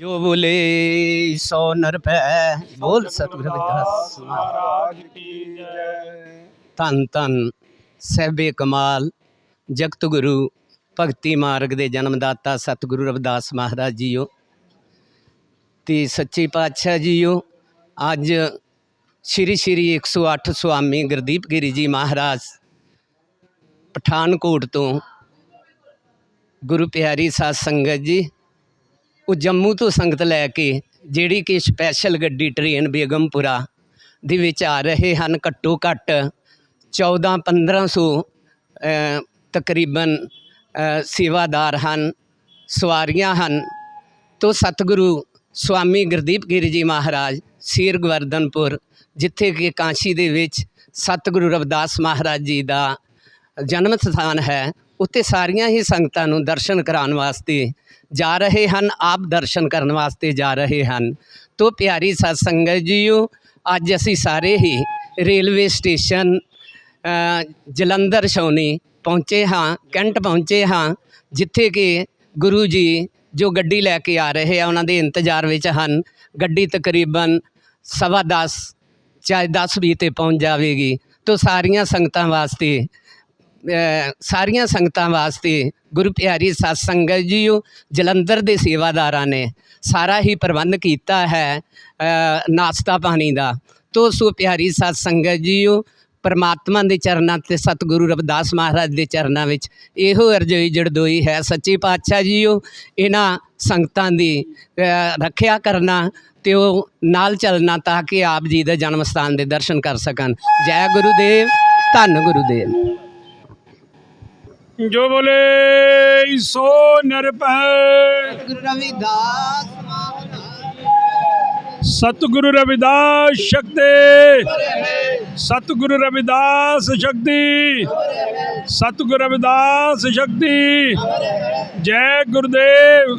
ਜੋ ਬੋਲੇ ਸੋ ਨਰ ਪੈ ਬੋਲ ਸਤਿਗੁਰ ਰਵਿਦਾਸ ਮਹਾਰਾਜ ਕੀ ਜੈ ਧੰਨ ਧੰਨ ਸਹਿਬੇ ਕਮਾਲ ਜਗਤ ਗੁਰੂ ਭਗਤੀ ਮਾਰਗ ਦੇ ਜਨਮਦਾਤਾ ਸਤਿਗੁਰੂ ਰਵਿਦਾਸ ਮਹਾਰਾਜ ਜੀਓ। ਤੇ ਸੱਚੇ ਪਾਤਸ਼ਾਹ ਜੀਓ ਅੱਜ ਸ਼੍ਰੀ ਸ਼੍ਰੀ 108 ਸੁਆਮੀ ਗੁਰਦੀਪ ਗਿਰੀ ਜੀ ਮਹਾਰਾਜ ਪਠਾਨਕੋਟ ਤੋਂ ਗੁਰੂ ਪਿਆਰੀ ਸਾਧ ਸੰਗਤ ਜੀ ਉਹ ਜੰਮੂ ਤੋਂ ਸੰਗਤ ਲੈ ਕੇ ਜਿਹੜੀ ਕਿ ਸਪੈਸ਼ਲ ਗੱਡੀ ਟ੍ਰੇਨ ਬੇਗਮਪੁਰਾ ਦੇ ਵਿੱਚ ਆ ਰਹੇ ਹਨ ਘੱਟੋ ਘੱਟ 14 1500 ਅ, ਤਕਰੀਬਨ ਸੇਵਾਦਾਰ ਹਨ ਸਵਾਰੀਆਂ ਹਨ। ਤੋਂ ਸਤਿਗੁਰੂ ਸਵਾਮੀ ਗੁਰਦੀਪ ਗਿਰੀ ਜੀ ਮਹਾਰਾਜ ਸੀਰ ਗਵਰਧਨਪੁਰ ਜਿੱਥੇ ਕਿ ਕਾਂਸ਼ੀ ਦੇ ਵਿੱਚ ਸਤਿਗੁਰੂ ਰਵਿਦਾਸ ਮਹਾਰਾਜ ਜੀ ਦਾ ਜਨਮ ਸਥਾਨ ਹੈ ਉੱਥੇ ਸਾਰੀਆਂ ਹੀ ਸੰਗਤਾਂ ਨੂੰ ਦਰਸ਼ਨ ਕਰਾਉਣ ਵਾਸਤੇ ਜਾ ਰਹੇ ਹਨ, ਆਪ ਦਰਸ਼ਨ ਕਰਨ ਵਾਸਤੇ ਜਾ ਰਹੇ ਹਨ। ਤੋ ਪਿਆਰੀ ਸਤ ਸੰਗਤ ਜੀਓ, ਅੱਜ ਅਸੀਂ ਸਾਰੇ ਹੀ ਰੇਲਵੇ ਸਟੇਸ਼ਨ ਜਲੰਧਰ ਛਾਉਣੀ ਪਹੁੰਚੇ ਹਾਂ, ਕੈਂਟ ਪਹੁੰਚੇ ਹਾਂ, ਜਿੱਥੇ ਕਿ ਗੁਰੂ ਜੀ ਜੋ ਗੱਡੀ ਲੈ ਕੇ ਆ ਰਹੇ ਆ, ਉਹਨਾਂ ਦੇ ਇੰਤਜ਼ਾਰ ਵਿੱਚ ਹਨ। ਗੱਡੀ ਤਕਰੀਬਨ ਸਵਾ ਦਸ, ਚਾਹੇ 10 ਵੀਹ ਤੇ ਪਹੁੰਚ ਜਾਵੇਗੀ। ਤੋ ਸਾਰੀਆਂ ਸੰਗਤਾਂ ਵਾਸਤੇ ਸਾਰੀਆਂ ਸੰਗਤਾਂ ਵਾਸਤੇ ਗੁਰੂ ਪਿਆਰੀ ਸਤ ਸੰਗਤ ਜੀਓ, ਜਲੰਧਰ ਦੇ ਸੇਵਾਦਾਰਾਂ ਨੇ ਸਾਰਾ ਹੀ ਪ੍ਰਬੰਧ ਕੀਤਾ ਹੈ ਨਾਸ਼ਤਾ ਪਾਣੀ ਦਾ। ਤੋ ਸੋ ਪਿਆਰੀ ਸਤ ਸੰਗਤ ਜੀਓ, ਪਰਮਾਤਮਾ ਦੇ ਚਰਨਾਂ ਤੇ ਸਤਿਗੁਰੂ ਰਵਿਦਾਸ ਮਹਾਰਾਜ ਦੇ ਚਰਨਾਂ ਵਿੱਚ ਇਹੋ ਅਰਜ਼ੋਈ ਜੜਦੋਈ ਹੈ, ਸੱਚੇ ਪਾਤਸ਼ਾਹ ਜੀਓ, ਇਹਨਾਂ ਸੰਗਤਾਂ ਦੀ ਰੱਖਿਆ ਕਰਨਾ ਤੇ ਉਹ ਨਾਲ ਚੱਲਣਾ ਤਾਂ ਕਿ ਆਪ ਜੀ ਦੇ ਜਨਮ ਸਥਾਨ ਦੇ ਦਰਸ਼ਨ ਕਰ ਸਕਣ। ਜੈ ਗੁਰੂ ਦੇਵ ਧੰਨ ਗੁਰੂ ਦੇਵ ਜੋ ਬੋਲੇ ਸੋ ਨਰ ਪੈ ਗੁਰੂ ਰਵਿਦਾਸ ਸਤਿਗੁਰੂ ਰਵਿਦਾਸ ਸ਼ਕਤੀ। ਸਤਿਗੁਰੂ ਰਵਿਦਾਸ ਸ਼ਕਤੀ। ਸਤਿਗੁਰੂ ਰਵਿਦਾਸ ਸ਼ਕਤੀ। ਜੈ ਗੁਰਦੇਵ।